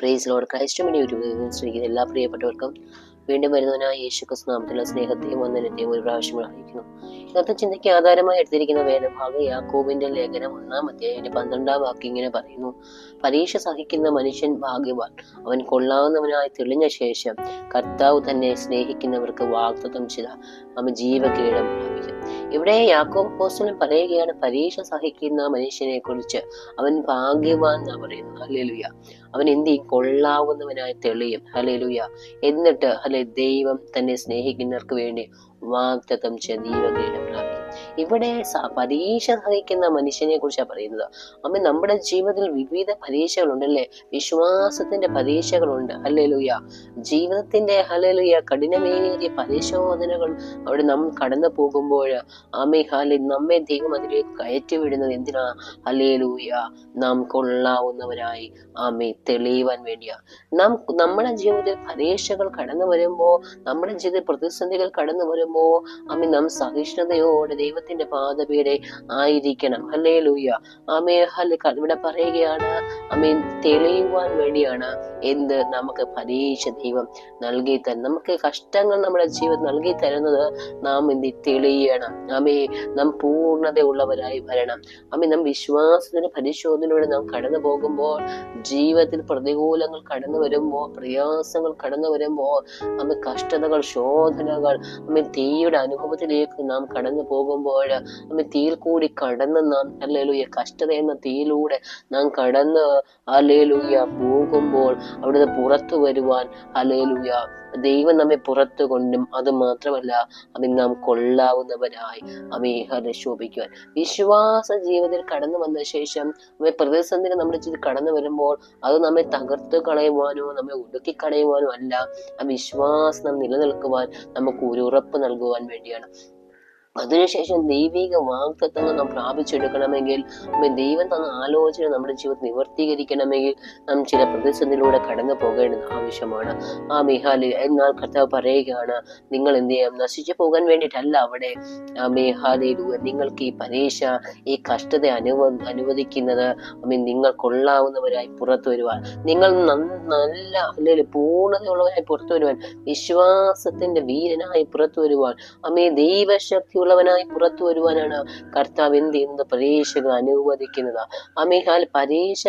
Praise load Christ മണി ഒരു സ്വീകരിക്കുന്ന എല്ലാ പ്രിയപ്പെട്ടവർക്കും വീണ്ടും വരുന്നവനായ യേശു ക്രിസ്തു നാമത്തിലുള്ള സ്നേഹത്തെയും വന്ദനത്തെയും ഒരു പ്രാവശ്യം അറിയിക്കുന്നു. ഇന്നത്തെ ചിന്തയ്ക്ക് ആധാരമായി എടുത്തിരിക്കുന്ന വേദഭാഗം യാക്കോബിന്റെ ലേഖനം ഒന്നാം അധ്യായത്തിന്റെ പന്ത്രണ്ടാം വാക്യം ഇങ്ങനെ പറയുന്നു. പരീക്ഷ സഹിക്കുന്ന മനുഷ്യൻ ഭാഗ്യവാൻ. അവൻ കൊള്ളാവുന്നവനായി തെളിഞ്ഞ ശേഷം കർത്താവ് തന്നെ സ്നേഹിക്കുന്നവർക്ക് വാഗ്ദത്തം ചെയ്ത അവൻ ജീവകീടം പ്രാപിക്കും ഇവിടെ യാക്കോബ് പോസ്റ്റലും പറയുകയാണ് പരീക്ഷ സഹിക്കുന്ന മനുഷ്യനെ കുറിച്ച് അവൻ ഭാഗ്യവാൻ എന്നാ പറയുന്നത്. ഹലേലുയ അവൻ എന്ത് ചെയ്യും? കൊള്ളാവുന്നവനായി തെളിയും. ഹലേലുയ എന്നിട്ട് ഹലേ ദൈവം തന്നെ സ്നേഹിക്കുന്നവർക്ക് വേണ്ടി വാഗ്ദത്തം ജീവകിരീടം പ്രാപിക്കും ഇവിടെ പരീക്ഷ സഹിക്കുന്ന മനുഷ്യനെ കുറിച്ചാണ് പറയുന്നത്? അമ്മ നമ്മുടെ ജീവിതത്തിൽ വിവിധ പരീക്ഷകളുണ്ടല്ലേ? വിശ്വാസത്തിന്റെ പരീക്ഷകളുണ്ട്. ഹല്ലേലൂയ. ജീവിതത്തിന്റെ ഹലലുയ കഠിനമേറിയ പരിശോധനകൾ അവിടെ നാം കടന്നു പോകുമ്പോൾ ആമേ ഹാലി നമ്മെ ദൈവം അതിലേക്ക് കയറ്റി വിടുന്നത് എന്തിനാ? ഹല്ലേലൂയ. നാം കൊള്ളാവുന്നവരായി. ആമേ തെളിയുവാൻ വേണ്ടിയാ. നാം നമ്മുടെ ജീവിതത്തിൽ പരീക്ഷകൾ കടന്നു വരുമ്പോ നമ്മുടെ ജീവിതത്തിൽ പ്രതിസന്ധികൾ കടന്നു വരുമ്പോ ആമേ നാം സഹിഷ്ണുതയോടെ ദൈവത്തിന്റെ പാതപീടെ ആയിരിക്കണം. അല്ലേ ലൂയ ആമേ ഹല ഇവിടെ പറയുകയാണ് ആമേൻ തെളിയുവാൻ വേണ്ടിയാണ് എന്ത് നമുക്ക് പരീക്ഷ ദൈവം നൽകി തരുന്നത് നമുക്ക് കഷ്ടങ്ങൾ നമ്മുടെ ജീവിതം നൽകി തരുന്നത് നാം എന്ത് തെളിയണം. ആമേ നാം പൂർണതയുള്ളവരായി വരണം. ആമേ നാം വിശ്വാസത്തിന്റെ പരിശോധനയോടെ നാം കടന്നു പോകുമ്പോൾ ജീവിതത്തിൽ പ്രതികൂലങ്ങൾ കടന്നു വരുമ്പോൾ പ്രയാസങ്ങൾ കടന്നു വരുമ്പോൾ നമ്മെ കഷ്ടതകൾ ശോധനകൾ നമ്മെ തീയുടെ അനുഭവത്തിലേക്ക് നാം കടന്നു പോകുമ്പോൾ നമ്മെ തീയിൽ കൂടി കടന്ന് നാം അല്ലേലൂയ കഷ്ടത എന്ന തീയിലൂടെ നാം കടന്ന് അല്ലേലൂയ പോകുമ്പോൾ അവിടുന്ന് പുറത്തു വരുവാൻ അല്ലേലൂയ ദൈവം നമ്മെ പുറത്തു കൊണ്ടും അത് മാത്രമല്ല അതിൽ നാം കൊള്ളാവുന്നവരായി അമേഹരെ ശോഭിക്കുവാൻ. വിശ്വാസ ജീവിതത്തിൽ കടന്നു വന്ന ശേഷം നമ്മെ പ്രതിസന്ധി നമ്മുടെ ജീവിതത്തിൽ കടന്നു വരുമ്പോൾ അത് നമ്മെ തകർത്ത് കളയുവാനോ നമ്മെ ഒടുക്കി കളയുവാനോ അല്ല. ആ വിശ്വാസം നിലനിൽക്കുവാൻ നമുക്ക് ഒരു ഉറപ്പ് നൽകുവാൻ വേണ്ടിയാണ്. അതിനുശേഷം ദൈവിക വാക്തത്വങ്ങൾ നാം പ്രാപിച്ചെടുക്കണമെങ്കിൽ ദൈവം തന്ന ആലോചന നമ്മുടെ ജീവിതത്തിൽ നിവർത്തീകരിക്കണമെങ്കിൽ നാം ചില പ്രതിസന്ധിയിലൂടെ കടന്നു പോകേണ്ടത് ആവശ്യമാണ്. ആ മേഹാലി എന്നാൽ കർത്താവ് പറയുകയാണ് നിങ്ങൾ എന്ത് ചെയ്യാം? നശിച്ചു പോകാൻ വേണ്ടിയിട്ടല്ല അവിടെ. ആ മേഹാലയിലൂടെ നിങ്ങൾക്ക് ഈ പരീക്ഷ ഈ കഷ്ടത അനുവ അനുവദിക്കുന്നത് മീൻ നിങ്ങൾ കൊള്ളാവുന്നവരായി പുറത്തു വരുവാൻ. നിങ്ങൾ നല്ല അല്ലെങ്കിൽ പൂർണതയുള്ളവരായി പുറത്തു വരുവാൻ. വിശ്വാസത്തിന്റെ വീരനായി പുറത്തു വരുവാൻ. അമ്മേ ദൈവശക്തിയുള്ളവനായി പുറത്തു വരുവാനാണ് കർത്താവ് എന്ത് ചെയ്യുന്നത്? പരീക്ഷകൾ അനുവദിക്കുന്നത്. അമിഹാൽ പരീക്ഷ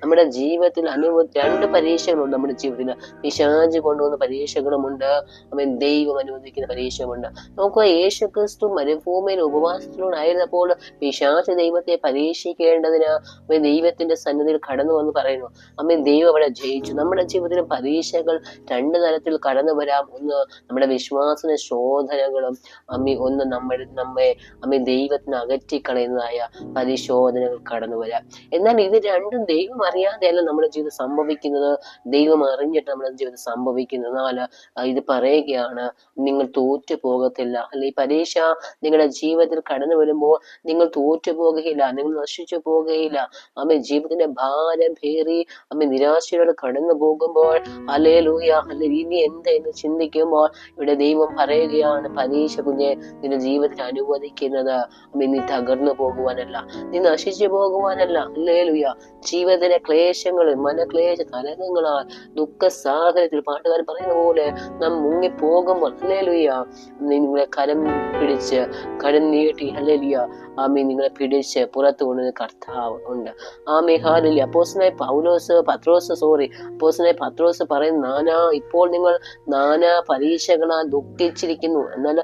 നമ്മുടെ ജീവിതത്തിൽ അനുവ രണ്ട് പരീക്ഷകളുണ്ട് നമ്മുടെ ജീവിതത്തിൽ. പിശാജ് കൊണ്ടുവന്ന പരീക്ഷകളുമുണ്ട്. അമ്മ ദൈവം അനുവദിക്കുന്ന പരീക്ഷകളുണ്ട് നോക്കുക യേശു ക്രിസ്തു മരുഭൂമിയിൽ ഉപവാസത്തിലൂടായിരുന്നപ്പോൾ പിശാജ് ദൈവത്തെ പരീക്ഷിക്കേണ്ടതിന് അമ്മ ദൈവത്തിന്റെ സന്നിധിയിൽ കടന്നു വന്ന് പറയുന്നു. അമ്മ ദൈവം അവിടെ ജയിച്ചു. നമ്മുടെ ജീവിതത്തിൽ പരീക്ഷകൾ രണ്ട് തരത്തിൽ കടന്നു വരാം. ഒന്ന് നമ്മുടെ വിശ്വാസന ശോധനകളും അമ്മ ഒന്ന് നമ്മൾ നമ്മെ അമ്മ ദൈവത്തിന് അകറ്റിക്കളയുന്നതായ പരിശോധനകൾ കടന്നു വരാം. എന്നാൽ ഇത് രണ്ടും ദൈവം അറിയാതെയല്ല നമ്മുടെ ജീവിതം സംഭവിക്കുന്നത്. ദൈവം അറിഞ്ഞിട്ട് നമ്മുടെ ജീവിതം സംഭവിക്കുന്നത്. എന്നാൽ ഇത് പറയുകയാണ് നിങ്ങൾ തോറ്റു പോകത്തില്ല. അല്ലെ ഈ പരീക്ഷ നിങ്ങളുടെ ജീവിതത്തിൽ കടന്നു വരുമ്പോൾ നിങ്ങൾ തോറ്റു പോകുകയില്ല നിങ്ങൾ നശിച്ചു പോകുകയില്ല അമ്മ ജീവിതത്തിന്റെ ഭാരം പേറി അമ്മ നിരാശയോടെ കടന്നു പോകുമ്പോൾ അലേ ലൂയ അല്ലെ ഇനി എന്താ എന്ന് ചിന്തിക്കുമ്പോൾ ഇവിടെ ദൈവം പറയുകയാണ് പരീക്ഷ കുഞ്ഞെ നിന്റെ ജീവിതത്തിൽ അനുവദിക്കുന്നത്. നീ തകർന്നു പോകുവാനല്ല. നീ നശിച്ചു പോകുവാനല്ല. അല്ലേ ലൂയ ജീവിതത്തിലെ ക്ലേശങ്ങളിൽ മനക്ലേശ തരംഗങ്ങളാൽ ദുഃഖ സാഹചര്യത്തിൽ പാട്ടുകാരൻ പറയുന്ന പോലെ നാം മുങ്ങി പോകുമ്പോൾ അല്ലേ ലൂയ നിങ്ങളെ കരം പിടിച്ച് കരം നീട്ടി അല്ലേ ആമീ നിങ്ങളെ പിടിച്ച് പുറത്തു കൊണ്ടുവന്ന കർത്താവ് ഉണ്ട്. ആമി ഹാലില്ല അപ്പോസനായ പൗലോസ് പത്രോസ് സോറി അപ്പോസനായ പത്രോസ് പറയുന്ന നാനാ ഇപ്പോൾ നിങ്ങൾ നാനാ പരീക്ഷകളാൽ ദുഃഖിച്ചിരിക്കുന്നു. എന്നാൽ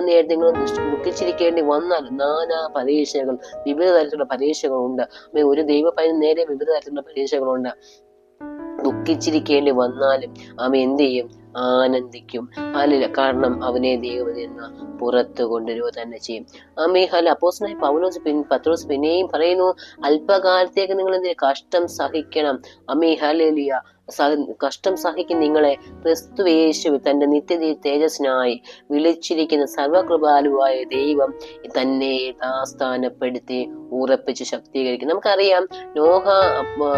അല്പനേരം നിങ്ങൾ ദുഃഖിച്ചിരിക്കേണ്ടി വന്നാൽ നാനാ പരീക്ഷകൾ വിവിധ തരത്തിലുള്ള പരീക്ഷകളുണ്ട്. ഒരു ദൈവ പൈന് നേരെ വിവിധ തരത്തിലുള്ള പരീക്ഷകളുണ്ട്. ദുഃഖിച്ചിരിക്കേണ്ടി വന്നാലും ആമ എന്ത് ചെയ്യും? ആനന്ദിക്കും. അല്ല കാരണം അവനെ ദൈവം നിന്ന് പുറത്തു കൊണ്ടുവരിക തന്നെ ചെയ്യും. ആമേ ഹല അപ്പോസ്നായി പൗലോസ് പിൻ പത്രോസ് പിന്നെയും പറയുന്നു അല്പകാലത്തേക്ക് നിങ്ങൾ എന്ത് കഷ്ടം സഹിക്കണം. അമേ ഹലിയ കഷ്ടം സഹിക്കും നിങ്ങളെ ക്രിസ്തു യേശു തന്റെ നിത്യ തേജസ്സിനായി വിളിച്ചിരിക്കുന്ന സർവകൃപാലുവായ ദൈവം തന്നെ ആസ്ഥാനപ്പെടുത്തി ഉറപ്പിച്ച് ശക്തീകരിക്കും നമുക്കറിയാം നോഹ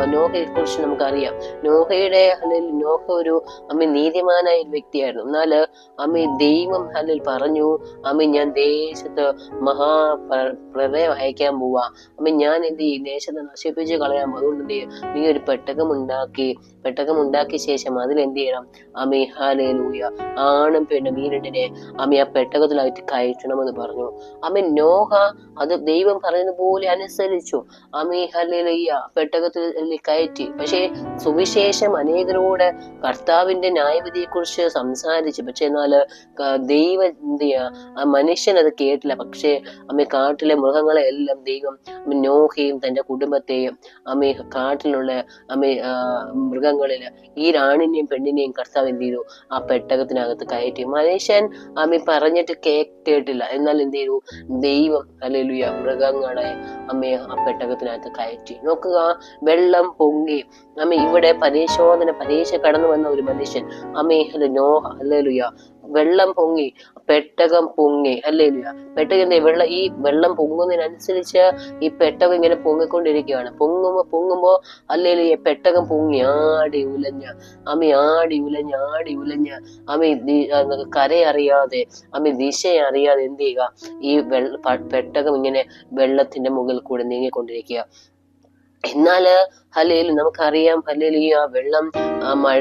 നോഹയെ കുറിച്ച് നമുക്കറിയാം. നോഹയുടെ അല്ലെങ്കിൽ നോഹ ഒരു അമ്മ നീതിമാനായ ഒരു വ്യക്തിയായിരുന്നു. എന്നാൽ അമ്മ ദൈവം അല്ലെങ്കിൽ പറഞ്ഞു അമ്മ ഞാൻ ദേശത്ത് മഹാ പ്ര- പ്രളയം അയക്കാൻ പോവാ. അമ്മ ഞാൻ എന്ത് ചെയ്യും? ദേശത്തെ നശിപ്പിച്ച് കളയാൻ. അതുകൊണ്ട് നീ ഒരു പെട്ടകം ഉണ്ടാക്കി പെട്ടകം ഉണ്ടാക്കിയ ശേഷം അതിൽ എന്ത് ചെയ്യണം? അമ്മേ ഹാലേ ലൂയ ആണും പെണ്ണും ഈ രണ്ടിനെ അമ്മ ആ പെട്ടകത്തിലായിട്ട് കയറ്റണമെന്ന് പറഞ്ഞു. അമ്മ നോഹ അത് ദൈവം പറഞ്ഞതുപോലെ അനുസരിച്ചു. അമ്മേ ഹലേ ലയ്യ പെട്ടകത്തിൽ കയറ്റി. പക്ഷേ സുവിശേഷം അനേകരോട് കർത്താവിന്റെ ന്യായവിധിയെ കുറിച്ച് സംസാരിച്ചു. പക്ഷെ എന്നാൽ ദൈവ എന്ത് ചെയ്യാ? ആ മനുഷ്യൻ അത് കേട്ടില്ല. പക്ഷേ അമ്മ കാട്ടിലെ മൃഗങ്ങളെ എല്ലാം ദൈവം നോഹയും തന്റെ കുടുംബത്തെയും അമ്മ കാട്ടിലുള്ള അമ്മ ആ, മൃഗങ്ങളിൽ ഈ രാണിനെയും പെണ്ണിനെയും കർത്താവ് എന്ത് ചെയ്തു? ആ പെട്ടകത്തിനകത്ത് കയറ്റി. മനുഷ്യൻ അമ്മ പറഞ്ഞിട്ട് കേട്ടിട്ടില്ല എന്നാൽ എന്ത് ചെയ്തു? ദൈവം അല്ലേലുയ മൃഗങ്ങളെ അമ്മയെ ആ പെട്ടകത്തിനകത്ത് കയറ്റി. നോക്കുക വെള്ളം പൊങ്ങി. അമ്മ ഇവിടെ പരിശോധന പരീക്ഷ കടന്നു വന്ന ഒരു മനുഷ്യൻ. അമ്മേ അല്ലെ നോഹ അല്ലേലുയ വെള്ളം പൊങ്ങി പെട്ടകം പൊങ്ങി അല്ലേ ഇല്ല പെട്ടകം പെട്ടകന്റെ വെള്ളം ഈ വെള്ളം പൊങ്ങുന്നതിനനുസരിച്ച് ഈ പെട്ടകം ഇങ്ങനെ പൊങ്ങിക്കൊണ്ടിരിക്കുകയാണ്. പൊങ്ങുമ്പോ പൊങ്ങുമ്പോ അല്ലേ ഈ പെട്ടകം പൊങ്ങി ആടി ഉലഞ്ഞ. അമി ആടി ഉലഞ്ഞ ആടി ഉലഞ്ഞ. അമി ആ, കരയറിയാതെ അമ്മ ദിശ അറിയാതെ എന്ത് ചെയ്യുക? ഈ വെള്ള പെട്ടകം ഇങ്ങനെ വെള്ളത്തിന്റെ മുകളിൽ കൂടെ നീങ്ങിക്കൊണ്ടിരിക്കുക. എന്നാൽ ഹലേലു നമുക്കറിയാം ഹലേലു ആ വെള്ളം ആ മഴ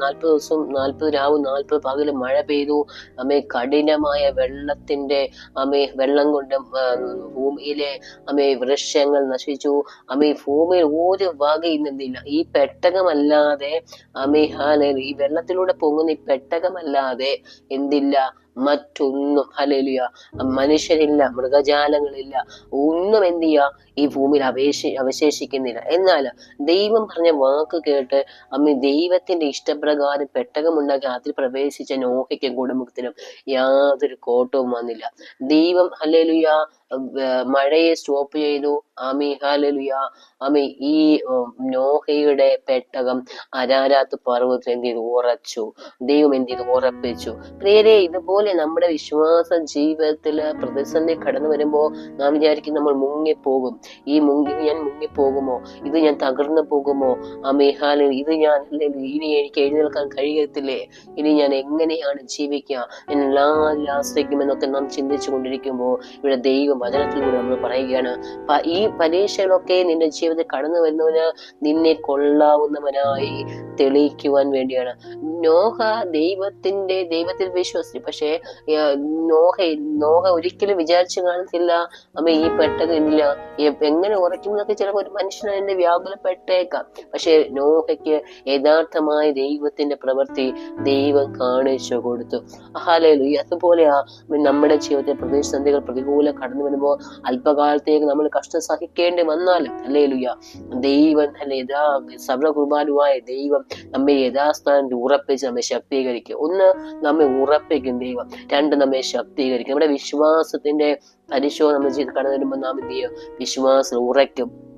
നാൽപ്പത് ദിവസം നാൽപ്പത് രാവും നാൽപ്പത് പകലും മഴ പെയ്തു. അമ്മേ കഠിനമായ വെള്ളത്തിന്റെ അമ്മേ വെള്ളം കൊണ്ട് ഭൂമിയിലെ അമ്മേ വൃക്ഷങ്ങൾ നശിച്ചു. അമ്മേ ഭൂമിയിൽ ഒരു വകയും നിന്നില്ല. ഈ പെട്ടകമല്ലാതെ അമ്മേ ഹാലേൽ ഈ വെള്ളത്തിലൂടെ പൊങ്ങുന്ന ഈ പെട്ടകമല്ലാതെ എന്തില്ല? മറ്റൊന്നും ഹലലിയ മനുഷ്യരില്ല മൃഗജാലങ്ങളില്ല. ഒന്നും എന്ത് ചെയ്യുക ഈ ഭൂമിയിൽ അപേക്ഷ അവശേഷിക്കുന്നില്ല. എന്നാൽ ദൈവം പറഞ്ഞ വാക്ക് കേട്ട് അമ്മ ദൈവത്തിന്റെ ഇഷ്ടപ്രകാരം പെട്ടകമുണ്ടാക്കി അതിൽ പ്രവേശിച്ച നോഹയ്ക്കും കുടുംബത്തിനും യാതൊരു കോട്ടവും വന്നില്ല. ദൈവം ഹലേലുയ മഴയെ സ്റ്റോപ്പ് ചെയ്തു. ആമി ഹാലലുയ ആമി ഈ നോഹയുടെ പെട്ടകം അരാരാത്ത് പർവതത്തിൽ എന്ത് ചെയ്തു? ഉറച്ചു. ദൈവം എന്ത് ചെയ്തു? ഉറപ്പിച്ചു. പ്രിയരെ ഇതുപോലെ നമ്മുടെ വിശ്വാസ ജീവിതത്തിൽ പ്രതിസന്ധി കടന്നു വരുമ്പോ നാം വിചാരിക്കും നമ്മൾ മുങ്ങിപ്പോകും. ഈ മുങ്ങി ഞാൻ മുങ്ങിപ്പോകുമോ? ഇത് ഞാൻ തകർന്നു പോകുമോ? ആമി ഹാല ഇത് ഞാൻ ഇനി എനിക്ക് എഴുന്നേൽക്കാൻ കഴിയത്തില്ലേ? ഇനി ഞാൻ എങ്ങനെയാണ് ജീവിക്കുക? എല്ലാവരും ആശ്രയിക്കുമെന്നൊക്കെ നാം ചിന്തിച്ചു കൊണ്ടിരിക്കുമ്പോൾ ഇവിടെ ദൈവം വചനത്തിലൂടെ നമ്മൾ പറയുകയാണ്. പ- ഈ പരീക്ഷകളൊക്കെ നിന്റെ ജീവിതത്തിൽ കടന്നു വരുന്നവന് നിന്നെ കൊള്ളാവുന്നവനായി തെളിയിക്കുവാൻ വേണ്ടിയാണ്. നോഹ ദൈവത്തിന്റെ ദൈവത്തിൽ വിശ്വസിച്ചു. പക്ഷേ നോഹ നോഹ ഒരിക്കലും വിചാരിച്ചു കാണത്തില്ല അമ്മ ഈ പെട്ടതില്ല എങ്ങനെ ഉറയ്ക്കുന്നതൊക്കെ ചിലപ്പോൾ ഒരു മനുഷ്യൻ അതിന്റെ വ്യാകുലപ്പെട്ടേക്കാം പക്ഷെ നോഹയ്ക്ക് യഥാർത്ഥമായ ദൈവത്തിന്റെ പ്രവൃത്തി ദൈവം കാണിച്ചു കൊടുത്തു. ഹാലയിലു അതുപോലെയാ നമ്മുടെ ജീവിതത്തിൽ പ്രതിസന്ധികൾ പ്രതികൂലം കടന്നു വരുമ്പോൾ അല്പകാലത്തേക്ക് നമ്മൾ കഷ്ടം സഹിക്കേണ്ടി വന്നാലും അല്ലേ ലുയ്യ ദൈവം അല്ലെ യഥാ സർവകുർബാനുവായ ദൈവം നമ്മെ യഥാസ്ഥാനത്ത് ഉറപ്പിച്ച് നമ്മെ ശക്തീകരിക്കും. ഒന്ന് നമ്മെ ഉറപ്പിക്കും ദൈവം രണ്ട് നമ്മെ ശക്തീകരിക്കും. നമ്മുടെ വിശ്വാസത്തിന്റെ പരിശോധന നമ്മൾ ചെയ്ത് കടന്നു വരുമ്പോൾ നാം എന്ത് ചെയ്യും? വിശ്വാസം ഉറയ്ക്കും.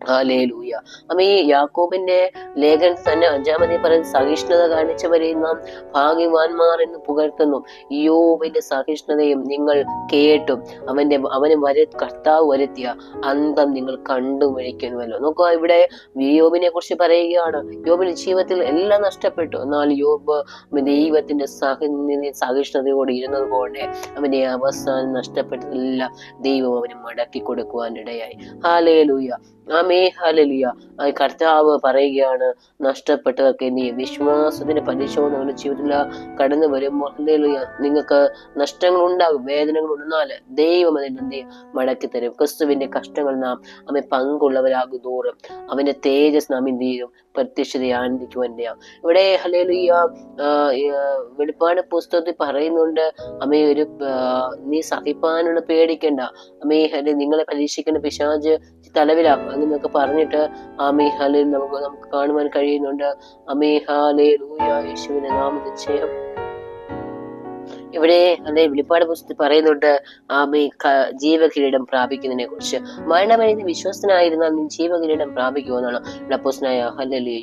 ഹാലേലൂയ അമ്മ യാക്കോബിന്റെ തന്നെ അഞ്ചാമതി പറയുന്ന സഹിഷ്ണുത കാണിച്ചവരെയും നാം ഭാഗ്യവാന്മാർ എന്ന് പുകഴ്ത്തുന്നു. യോബിന്റെ സഹിഷ്ണുതയും നിങ്ങൾ കേട്ടും. അവന്റെ അവന് വര കർത്താവ് വരുത്തിയ അന്തം നിങ്ങൾ കണ്ടുമഴിക്കുന്നുവല്ലോ നോക്കുക ഇവിടെ യോബിനെ കുറിച്ച് പറയുകയാണ്. യോബിന്റെ ജീവിതത്തിൽ എല്ലാം നഷ്ടപ്പെട്ടു. എന്നാൽ യോബ് ദൈവത്തിന്റെ സഹ സഹിഷ്ണുതയോടെ ഇരുന്നത് പോലെ അവന്റെ അവസാനം നഷ്ടപ്പെട്ടതെല്ലാം ദൈവം അവന് മടക്കി കൊടുക്കുവാൻ ഇടയായി ഹാലേലൂയ ആമേ ഹലിയ കർത്താവ് പറയുകയാണ് നഷ്ടപ്പെട്ടതൊക്കെ നീ വിശ്വാസത്തിന്റെ പരിശോധനകളുടെ ജീവിതത്തിൽ കടന്നു വരുമ്പോൾ നിങ്ങൾക്ക് നഷ്ടങ്ങൾ ഉണ്ടാകും വേദനകൾ ഉണ്ടെന്നാൽ ദൈവം അതിനെ മടക്കി തരും. ക്രിസ്തുവിന്റെ കഷ്ടങ്ങൾ നാം അമ്മ പങ്കുള്ളവരാകും തോറും. അവന്റെ തേജസ് നാം എന്ത് ചെയ്യും? പ്രത്യക്ഷത ആനന്ദിക്കുവാൻ ഇടയാകും. ഇവിടെ ഹലേലുയ്യ വെളിപ്പാട് പുസ്തകത്തിൽ പറയുന്നുണ്ട് അമ്മേ ഒരു നീ സഹിപ്പാനുള്ള പേടിക്കണ്ട. അമ്മേ ഹലെ നിങ്ങളെ പരീക്ഷിക്കുന്ന പിശാജ് തലവിലാക്കും അങ്ങനെയൊക്കെ പറഞ്ഞിട്ട് അമ്മേ ഹലേ നമുക്ക് നമുക്ക് കാണുവാൻ കഴിയുന്നുണ്ട്. അമേ ഹാലേ ലൂയ യേശുവിന്റെ നാമത്തിൽ ജയം ഇവിടെ അല്ലെ വെളിപ്പാട് പുസ്തകത്തിൽ പറയുന്നുണ്ട് ആമേ ജീവകിരീടം പ്രാപിക്കുന്നതിനെ കുറിച്ച്. മരണമരുന്ന് വിശ്വസ്തനായിരുന്നാൽ നീ ജീവകിരീടം പ്രാപിക്കുമെന്നാണ് ലപ്പോസ്നായ ഹല്ലേലൂയ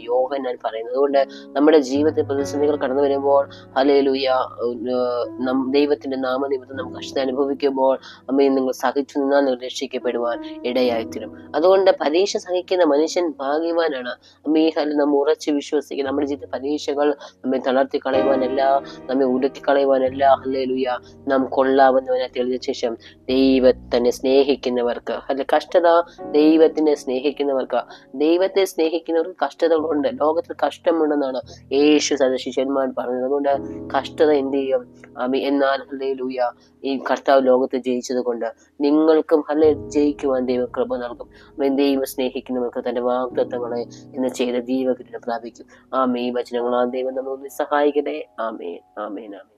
ഞാൻ പറയുന്നത്. അതുകൊണ്ട് നമ്മുടെ ജീവിതത്തിൽ പ്രതിസന്ധികൾ കടന്നു വരുമ്പോൾ ഹലലുയ ദൈവത്തിന്റെ നാമനിമിത്തം നമുക്ക് കഷ്ടത അനുഭവിക്കുമ്പോൾ അമ്മയെ നിങ്ങൾ സഹിച്ചു നിന്നാൽ നിങ്ങൾ രക്ഷിക്കപ്പെടുവാൻ ഇടയായിത്തീരും. അതുകൊണ്ട് പരീക്ഷ സഹിക്കുന്ന മനുഷ്യൻ ഭാഗ്യവാനാണ്. അമ്മയെ ഹല നമ്മൾ ഉറച്ചു വിശ്വസിക്കുക നമ്മുടെ ജീവിത പരീക്ഷകൾ നമ്മെ തളർത്തി കളയുവാനല്ല നമ്മെ ഉടുക്കി കളയുവാനല്ല ഹല്ലേലൂയ. നാം കൊള്ളാവുന്നവനെ തെളിഞ്ഞ ശേഷം ദൈവത്തിനെ സ്നേഹിക്കുന്നവർക്ക് അല്ല കഷ്ടത ദൈവത്തിനെ സ്നേഹിക്കുന്നവർക്ക് ദൈവത്തെ സ്നേഹിക്കുന്നവർക്ക് കഷ്ടതകളുണ്ട്. ലോകത്തിൽ കഷ്ടമുണ്ടെന്നാണ് യേശു സദ ശിഷ്യന്മാർ പറഞ്ഞത്. അതുകൊണ്ട് കഷ്ടത എന്ത് ചെയ്യും? എന്നാൽ ഹല്ലേലൂയ ഈ കർത്താവ് ലോകത്തെ ജയിച്ചത് കൊണ്ട് നിങ്ങൾക്കും ഹല്ലേ ജയിക്കുവാൻ ദൈവം കൃപ നൽകും. ദൈവം സ്നേഹിക്കുന്നവർക്ക് തന്റെ വാഗ്ദത്തങ്ങളെ എന്ന് ചെയ്ത ദൈവകൃപ പ്രാപിക്കും. ആമേ ഈ വചനങ്ങളാൽ ദൈവം നമ്മൾ സഹായിക്കട്ടെ. ആമേൻ. ആമേൻ. ആമേൻ.